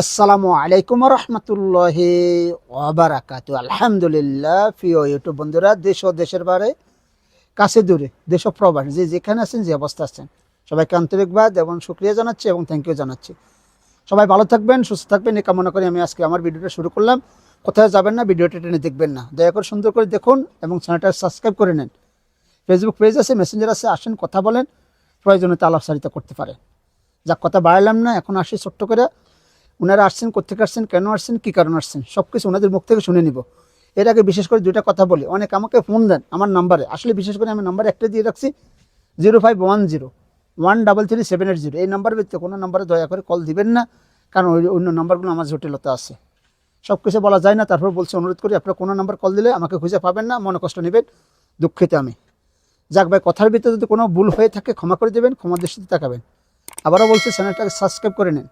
আসসালামু আলাইকুম রহমতুল্লাহ ওবরাকাত আলহামদুলিল্লাহ, প্রিয় ইউটিউব বন্ধুরা, দেশ ও দেশের বারে কাছে দূরে, দেশ ও প্রবাস, যে যেখানে আছেন, যে অবস্থা আছেন, সবাইকে আন্তরিকবাদ এবং শুক্রিয়া জানাচ্ছি এবং থ্যাংক ইউ জানাচ্ছি। সবাই ভালো থাকবেন, সুস্থ থাকবেন, এই কামনা করে আমি আজকে আমার ভিডিওটা শুরু করলাম। কোথাও যাবেন না, ভিডিওটা টেনে দেখবেন না। দয়া করে সুন্দর করে দেখুন এবং চ্যানেলটা সাবস্ক্রাইব করে নেন। ফেসবুক পেজ আছে মেসেঞ্জার আছে, আসেন, কথা বলেন। প্রয়োজনীয়তা আলাপচারিতা করতে পারে যাক, কথা বাড়ালাম না, এখন আসি ছোট্ট করে। ওনারা আসছেন কোথেকে আসছেন, কেন আসছেন, কী কারণ আসছেন, সব কিছু ওনাদের মুখ থেকে শুনে নিব। এর আগে বিশেষ করে দুইটা কথা বলি। অনেক আমাকে ফোন দেন আমার নাম্বারে আসলে বিশেষ করে আমি নাম্বার একটা দিয়ে রাখছি zero five one zero one double three seven eight zero এই নাম্বার ব্যতীত কোনো নাম্বারে দয়া করে কল দিবেন না, কারণ ওই অন্য নাম্বারগুলো আমার জটিলতা আছে। সব কিছু বলা যায় না, তারপর বলছি, অনুরোধ করি আপনার কোনো নাম্বার কল দিলে আমাকে খুঁজে পাবেন না, মনে কষ্ট নেবেন, দুঃখিত আমি। যাক ভাই, কথার ভিতরে যদি কোনো ভুল হয়ে থাকে, ক্ষমা করে দেবেন ক্ষমা দৃষ্টিতে তাকাবেন। আবারও বলছি, চ্যানেলটাকে সাবস্ক্রাইব করে নেন।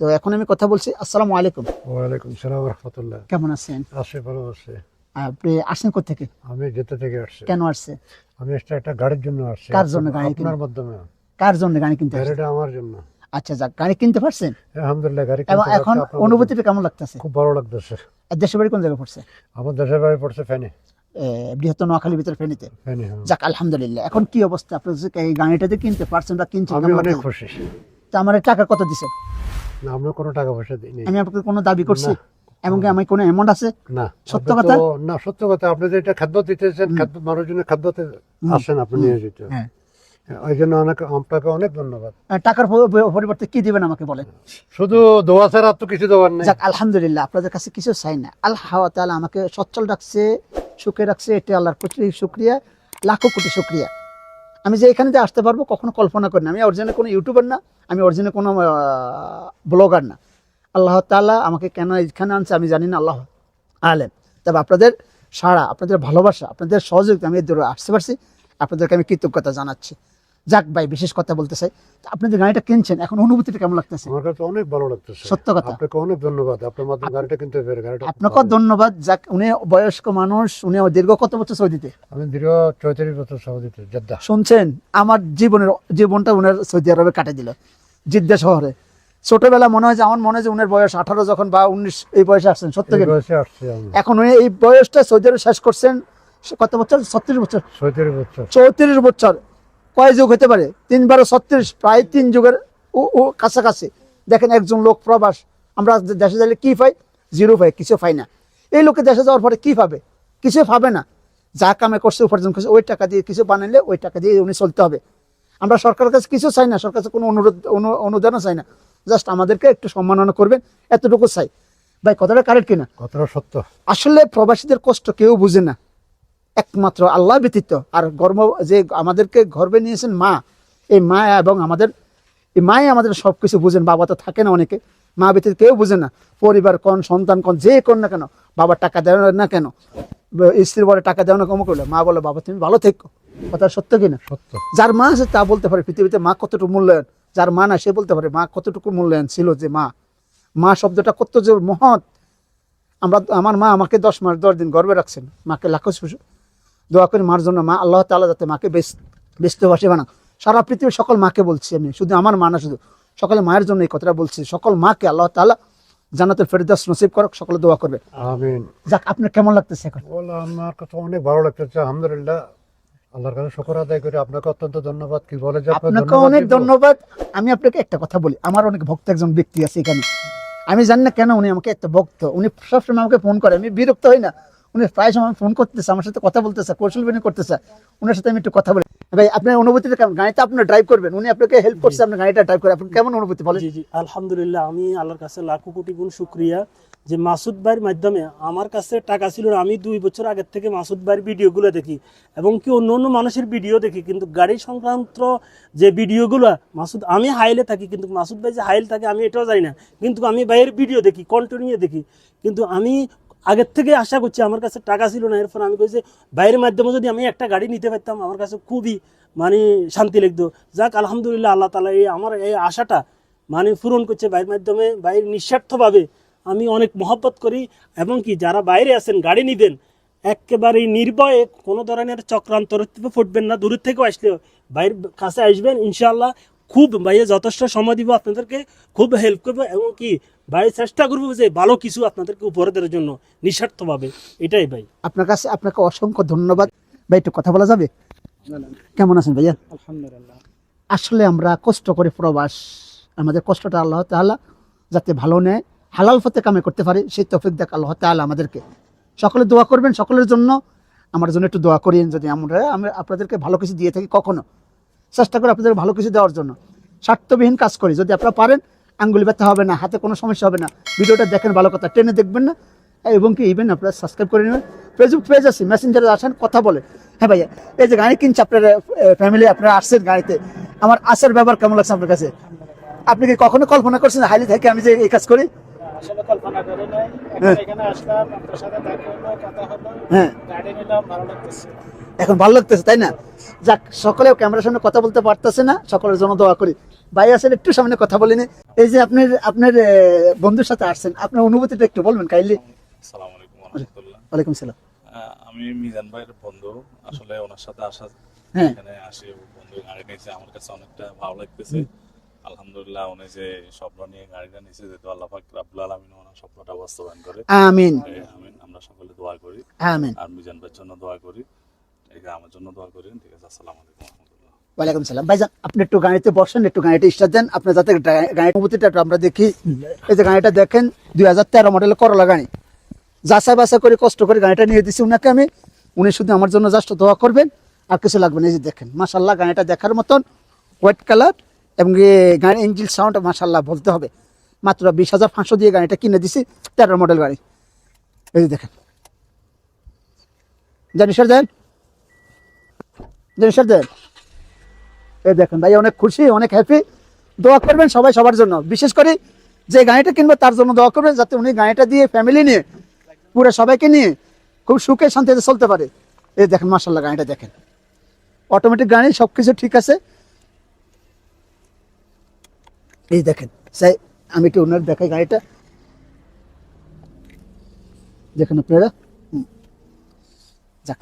তো এখন আমি কথা বলছি আসসালামু আলাইকুম। ওয়ালাইকুম সালাম রহমতুল্লাহ। কেমন আছেন? আসে ভালো আছে। আপনি আসছেন থেকে আমি যেতে থেকে আসছি। কেন আসছে? আমি একটা একটা গাড়ির জন্য আসছি। কার জন্য গাড়ি আপনার মাধ্যমে। কার জন্য গাড়ি কিনতে? গাড়িটা আমার জন্য। আচ্ছা যাক গাড়ি কিনতে পারছেন? আলহামদুলিল্লাহ গাড়ি এবং কিনতে এখন অনুভূতিটা কেমন লাগতেছে? খুব ভালো লাগতেছে। আর দেশের বাড়ি কোন জায়গায় পড়ছে? আমার দেশের বাড়ি পড়ছে ফেনে। বৃহত্তর নোয়াখালীর ভিতরে ফেনীতে? হ্যাঁ। যাক আলহামদুলিল্লাহ এখন কি অবস্থা? আপনি এই গাড়িটাতে কিনতে পারছেন বা কিনছেন আমি অনেক খুশি। তা আমার টাকা কত দিছেন না আমরা কোনো টাকা পয়সা দিইনি আমি আপনাকে কোনো দাবি করছি? না। এমনকি আমি কোনো অ্যামাউন্ট আছে? না সত্য কথা? না সত্য কথা আপনি যে এটা খাদ্য দিতেছেন খাদ্য খাদ্যতে আসেন আপনি নিয়ে যেতে হ্যাঁ। ওই জন্য অনেক আপনাকে অনেক ধন্যবাদ। টাকার পরিবর্তে কি দিবেন আমাকে বলেন? শুধু দোয়া ছাড়া তো কিছু দেওয়ার নেই। যাক আলহামদুলিল্লাহ আপনাদের কাছে কিছু চাই না। আল্লাহ তাআলা আমাকে সচ্ছল রাখছে সুখে রাখছে এটা আল্লাহর কোটি শুক্রিয়া লাখো কোটি শুক্রিয়া। আমি যে এখানে যে আসতে পারব কখনো কল্পনা করি না। আমি অরিজিনে কোনো ইউটিউবার না, আমি অরিজিনে কোনো ব্লগার না। আল্লাহ তাল্লাহ আমাকে কেন এখানে আনছে আমি জানি না, আল্লাহ আলেম। তবে আপনাদের সাড়া, আপনাদের ভালোবাসা, আপনাদের সহযোগিতা আমি দূরে আসতে পারছি। আপনাদেরকে আমি কৃতজ্ঞতা জানাচ্ছি। যাক ভাই বিশেষ কথা বলতে চাই আপনি যে গাড়িটা কিনছেন এখন অনুভূতিটা কেমন লাগতেছে? আমার কাছে অনেক ভালো লাগতেছে। সত্য কথা। আপনাকে অনেক ধন্যবাদ। আপনার মাধ্যমে গাড়িটা কিনতে পেরে গাড়িটা ভালো। ধন্যবাদ। যাক উনি বয়স্ক মানুষ উনি দীর্ঘ কত বছর সৌদিতে? আমি দীর্ঘ চৌত্রিশ বছর সৌদিতে জেদ্দা। শুনছেন আমার জীবনের জীবনটা উনার সৌদি আরবে কাটে দিল জিদ্দা শহরে। ছোটবেলা মনে হয় যে আমার মনে হয় যে উনার বয়স আঠারো যখন বা উনিশ এই বয়সে আসছেন সত্য এখন উনি এই বয়সটা সৌদি আরবে শেষ করছেন কত বছর? ছত্রিশ বছর। চৌত্রিশ বছর। চৌত্রিশ বছর। কয় যুগ হতে পারে? তিন বারো ছত্রিশ প্রায় তিন যুগের ও ও কাছাকাছি। দেখেন একজন লোক প্রবাস আমরা দেশে যাইলে কি পাই? জিরো পাই কিছু পাই না। এই লোকে দেশে যাওয়ার পরে কি পাবে কিছু পাবে না। যা কামে করছে উপার্জন করছে ওই টাকা দিয়ে কিছু বানাইলে ওই টাকা দিয়ে উনি চলতে হবে। আমরা সরকারের কাছে কিছু চাই না সরকার কাছে কোনো অনুরোধ অনু- অনুদানও চাই না। জাস্ট আমাদেরকে একটু সম্মাননা করবেন এতটুকু চাই। ভাই কথাটা কারেক্ট কিনা? কতটা সত্য। আসলে প্রবাসীদের কষ্ট কেউ বুঝে না। একমাত্র আল্লাহ ব্যতীত। আর গর্ব যে আমাদেরকে গর্বে নিয়েছেন মা এই মা এবং আমাদের এই মাই আমাদের সব কিছু বুঝেন বাবা তো থাকে না অনেকে মা ব্যতীত কেউ বুঝে না। পরিবার কোন সন্তান কোন যে কোন না কেন বাবার টাকা দেয় না কেন স্ত্রী বলে টাকা দেও না কম করলে মা বলে বাবা তুমি ভালো থেকো। কথা সত্য কিনা সত্য। যার মা আছে তা বলতে পারে পৃথিবীতে মা কতটুকু মূল্যায়ন? যার মা না সে বলতে পারে মা কতটুকু মূল্যায়ন ছিল যে মা? মা শব্দটা কত যে মহৎ। আমরা আমার মা আমাকে দশ মাস দশ দিন গর্বে রাখছেন মাকে লাখো দোয়া করি মার জন্য মা আল্লাহ তাআলা যাতে মাকে বেশ ব্যস্তবাসী বানা সারা পৃথিবীর সকল মাকে বলছি আমি শুধু আমার মা না শুধু সকলে মায়ের জন্য এই কথাটা বলছি। সকল মাকে আল্লাহ জান্নাতুল ফেরদাস নসিব করক সকলে দোয়া করবে। আমিন। যাক আপনার কেমন লাগতেছে এখন? বলে আমার অনেক ভালো লাগতেছে আলহামদুলিল্লাহ। আল্লাহর কাছে শুকর আদায় করে আপনাকে অত্যন্ত ধন্যবাদ। কি বলে যে আপনাকে অনেক ধন্যবাদ। আমি আপনাকে একটা কথা বলি আমার অনেক ভক্ত একজন ব্যক্তি আছে এখানে। আমি জানি না কেন উনি আমাকে একটা ভক্ত উনি সবসময় আমাকে ফোন করে আমি বিরক্ত হই না। উনি প্রায় সময় ফোন করতেছে আমার সাথে কথা বলতেছে কৌশল বিনিময় করতেছে। ওনার সাথে আমি একটু কথা বলি। ভাই আপনার অনুভূতিটা কেমন? গাড়িটা আপনার ড্রাইভ করবেন? উনি আপনাকে হেল্প করছে আপনার গাড়িটা ড্রাইভ করে। আপনার কেমন অনুভূতি বলেন? জি জি আলহামদুলিল্লাহ আমি আল্লাহর কাছে লাখো কোটি গুণ শুক্রিয়া যে মাসুদ ভাইয়ের মাধ্যমে আমার কাছে টাকা ছিল না আমি দুই বছর আগের থেকে মাসুদ ভাইয়ের ভিডিওগুলো দেখি এবং কি অন্য অন্য মানুষের ভিডিও দেখি কিন্তু গাড়ি সংক্রান্ত যে ভিডিওগুলো মাসুদ আমি হাইলে থাকি কিন্তু মাসুদ ভাই যে হাইল থাকে আমি এটাও জানি না। কিন্তু আমি ভাইয়ের ভিডিও দেখি কন্টিনিউ দেখি। কিন্তু আমি আগের থেকে আশা করছি, আমার কাছে টাকা ছিল না। এরপর আমি কইছি, বাইরের মাধ্যমে যদি আমি একটা গাড়ি নিতে পারতাম, আমার কাছে খুবই মানে শান্তি লাগতো। যাক, আলহামদুলিল্লাহ, আল্লাহ তালা এই আমার এই আশাটা মানে পূরণ করছে। বাইরের মাধ্যমে বাইরে নিঃস্বার্থভাবে আমি অনেক মহব্বত করি, এবং কি, যারা বাইরে আছেন, গাড়ি নিবেন একেবারে নির্ভয়ে কোনো ধরনের চক্রান্ত ফুটবেন না। দূরের থেকেও আসলেও বাইরের কাছে আসবেন ইনশাল্লাহ খুব ভাইয়া যথেষ্ট সময় দিব আপনাদেরকে, খুব হেল্প করব, এবং কি ভাই চেষ্টা করব যে ভালো কিছু আপনাদেরকে উপহার দেওয়ার জন্য নিঃস্বার্থভাবে। এটাই ভাই। আপনার কাছে আপনাকে অসংখ্য ধন্যবাদ। ভাই একটু কথা বলা যাবে? কেমন আছেন ভাইয়া? আলহামদুলিল্লাহ। আসলে আমরা কষ্ট করে প্রবাস আমাদের কষ্টটা আল্লাহ তাআলা যাতে ভালো নেয় হালাল পথে কামে করতে পারি সেই তফিক দেখ আল্লাহ তাআলা আমাদেরকে। সকলে দোয়া করবেন সকলের জন্য। আমার জন্য একটু দোয়া করিন যদি আমরা আমি আপনাদেরকে ভালো কিছু দিয়ে থাকি কখনো। চেষ্টা করে আপনাদের ভালো কিছু দেওয়ার জন্য। স্বার্থবিহীন কাজ করি যদি আপনারা পারেন আঙ্গুলি ব্যথা হবে না হাতে কোনো সমস্যা হবে না। ভিডিওটা দেখেন ভালো কথা। টেনে দেখবেন না। এবং কি ইভেন আপনারা সাবস্ক্রাইব করে নেবেন। ফেসবুক পেজ আছে মেসেঞ্জারে আসেন কথা বলে। হ্যাঁ ভাইয়া এই যে গাড়ি কিনছে আপনার ফ্যামিলি আপনারা আসছেন গাড়িতে। আমার আসার ব্যাপার কেমন লাগছে আপনার কাছে? আপনি কি কখনো কল্পনা করছেন হাইলি থেকে আমি যে এই কাজ করি? হ্যাঁ। এখানে হ্যাঁ। ভালো লাগতেছে। এখন ভালো লাগতেছে তাই না? যাক সকলে ক্যামেরার সামনে কথা বলতে পারতেছে না সকলের জন্য দোয়া করি। ভাই আসেন একটু সামনে কথা বলিনি। এই যে আপনার আপনার বন্ধুর সাথে আসছেন আপনার অনুভূতিটা একটু বলবেন কাইলি আসসালামু আলাইকুম রহমতুল্লাহ ওয়ালাইকুম সালাম। আমি মিজান ভাইয়ের বন্ধু আসলে ওনার সাথে আসা হ্যাঁ। এখানে আসে বন্ধু গাড়ি নিয়েছে আমার কাছে অনেকটা ভালো লাগতেছে। আলহামদুলিল্লাহ উনি যে স্বপ্ন নিয়ে গাড়িটা নিয়েছে যেহেতু আল্লাহ পাক রাব্বুল আলামিন ওনার স্বপ্নটা বাস্তবায়ন করে। আমিন। আমিন। আমরা সকলে দোয়া করি। আমিন। আর মিজান ভাইয়ের জন্য দোয়া করি। ঠিক আছে আমার জন্য দোয়া করি ঠিক আছে আসসালামু আলাইকুম। ওয়ালাইকুম সালাম ভাইজান, আপনি একটু গাড়িতে বসেন, একটু গাড়িটা স্টার্ট দেন। আপনার যাতে গাড়ির অনুভূতিটা আমরা দেখি। এই যে গাড়িটা দেখেন, দুই হাজার তেরো মডেলের করলা গাড়ি। যাচাই বাসা করে, কষ্ট করে গাড়িটা নিয়ে দিছি উনাকে আমি। উনি শুধু আমার জন্য জাস্ট দোয়া করবেন। আর কিছু লাগবে না, এই যে দেখেন মাসাল্লাহ গাড়িটা দেখার মতন হোয়াইট কালার এবং গাড়ির ইঞ্জিন সাউন্ড মাসাল্লাহ বলতে হবে। মাত্র বিশ হাজার পাঁচশো দিয়ে গাড়িটা কিনে দিছি, তেরো মডেল গাড়ি। এই যে দেখেন। জানি স্যার দেন? জানি স্যার দেন? এই দেখেন ভাই অনেক খুশি, অনেক হ্যাপি দোয়া করবেন সবাই সবার জন্য। বিশেষ করে যে গাড়িটা কিনবে তার জন্য দোয়া করবেন যাতে উনি গাড়িটা দিয়ে ফ্যামিলি নিয়ে, পুরো সবাইকে নিয়ে খুব সুখে শান্তিতে চলতে পারে। এই দেখেন মার্শাল্লাহ গাড়িটা দেখেন। অটোমেটিক গাড়ি সব কিছু ঠিক আছে। এই দেখেন সাই আমি একটু ওনার দেখাই গাড়িটা। দেখেন আপনারা। যাক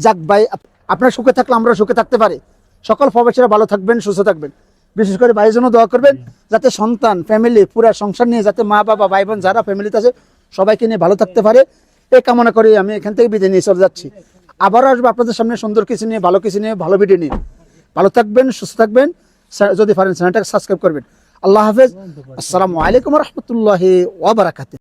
যাক ভাই, আপ- আপনার সুখে থাকলে আমরা সুখে থাকতে পারি। সকল প্রবাসীরা ভালো থাকবেন, সুস্থ থাকবেন। বিশেষ করে ভাইয়ের জন্য দোয়া করবেন, যাতে সন্তান ফ্যামিলি পুরা সংসার নিয়ে যাতে মা, বাবা ভাই বোন যারা ফ্যামিলিতে আছে, সবাইকে নিয়ে ভালো থাকতে পারে। এই কামনা করি আমি এখান থেকে বিদায় নিয়ে চলে যাচ্ছি। আবারও আসব আপনাদের সামনে সুন্দর কিছু নিয়ে, ভালো কিছু নিয়ে, ভালো ভিডিও নিয়ে। ভালো থাকবেন, সুস্থ থাকবেন। যদি পারেন চ্যানেলটাকে সাবস্ক্রাইব করবেন। আল্লাহ হাফেজ। আসসালামু আলাইকুম রহমতুল্লাহ ওয়াবারাকাত